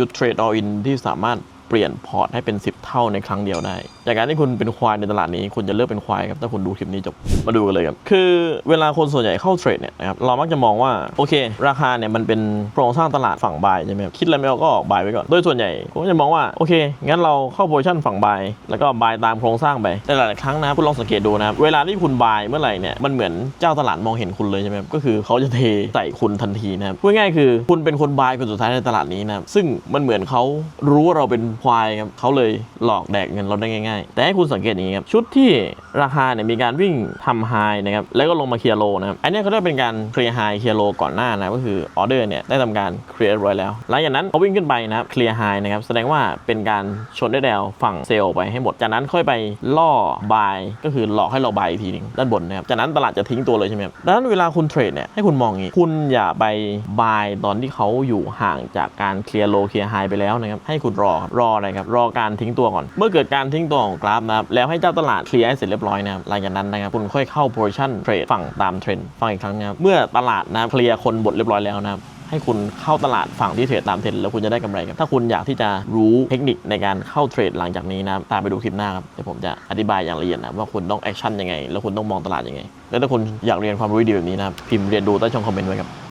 จุดเทรด all in ที่สามารถ เปลี่ยนพอร์ตให้เป็น 10 เท่าในครั้งเดียวได้ จากการที่คุณเป็นควายในตลาดนี้ คุณจะเลือกเป็นควายครับ ถ้าคุณดูคลิปนี้จบ มาดูกันเลยครับ คือเวลาคนส่วนใหญ่เข้าเทรดเนี่ยนะครับ เรามักจะมองว่า โอเค ราคาเนี่ยมันเป็นโครงสร้างตลาดฝั่งบายใช่ไหมครับ คิดอะไรไม่ออกก็ออกบายไว้ก่อน โดยส่วนใหญ่ผมก็จะมองว่า โอเค งั้นเราเข้าโพซิชันฝั่งบาย แล้วก็บายตามโครงสร้างไป แต่หลายๆครั้งนะครับคุณลองสังเกตดูนะครับ เวลาที่คุณบายเมื่อไหร่เนี่ย มันเหมือนเจ้าตลาดมองเห็นคุณเลยใช่ไหมครับก็คือเขาจะเทใส่คุณทันทีนะครับพูดง่ายคือคุณเป็นคนบายคนสุดท้ายในตลาดนี้นะซึ่งมันเหมือนเขารู้ว่าเราเป็นควายครับเขาเลยหลอกแดกเงินเราได้ง่ายๆ แต่ให้คุณสังเกตอย่างนี้ครับ ชุดที่ราคาเนี่ยมีการวิ่งทำไฮนะครับแล้วก็ลงมาเคลียร์โลนะครับอันนี้เขาเรียกเป็นการเคลียร์ไฮเคลียร์โลก่อนหน้านะก็คือออเดอร์เนี่ยได้ทำการเคลียร์เรียบร้อยแล้วหลังจากนั้นเขาวิ่งขึ้นไปนะครับเคลียร์ไฮนะครับแสดงว่าเป็นการชนได้แนวฝั่งเซลล์ไปให้หมดจากนั้นค่อยไปล่อบายก็คือหลอกให้เราบายอีกทีหนึงด้านบนนะครับจากนั้นตลาดจะทิ้งตัวเลยใช่ไหมครับดังนั้นเวลาคุณเทรดเนี่ยให้คุณมองอย่างนี้คุณอย่าไปบายตอนที่เขาอยู่ห่างจากการเคลียร์โลเคลียร์ไฮไปแล้วนะครับให้คุณรอรับรออะไรครับรอการทิ้งตัวก่อน เมื่อเกิดการทิ้งตัวของกราฟนะครับแล้วให้เจ้าตลาดเคลียร์ให้เสร็จเรียบร้อยนะครับหลังจากนั้นนะครับคุณค่อยเข้า position trade ฝั่งตามเทรนด์ฟังอีกครั้งนะครับเมื่อตลาดนะครับเคลียร์คนบทเรียบร้อยแล้วนะครับให้คุณเข้าตลาดฝั่งที่เทรดตามเทรนด์แล้วคุณจะได้กำไรครับ ถ้าคุณอยากที่จะรู้เทคนิคในการเข้าเทรดหลังจากนี้นะครับตามไปดูคลิปหน้าครับ เดี๋ยวผมจะอธิบายอย่างละเอียดนะว่าคุณต้องแอคชั่นยังไง แล้วคุณต้องมองตลาดยังไง แล้วถ้าคุณอยากเรียนความรู้ดีแบบนี้นะพิมพ์เรียนดูใต้ช่องคอมเมนต์ไว้ครับ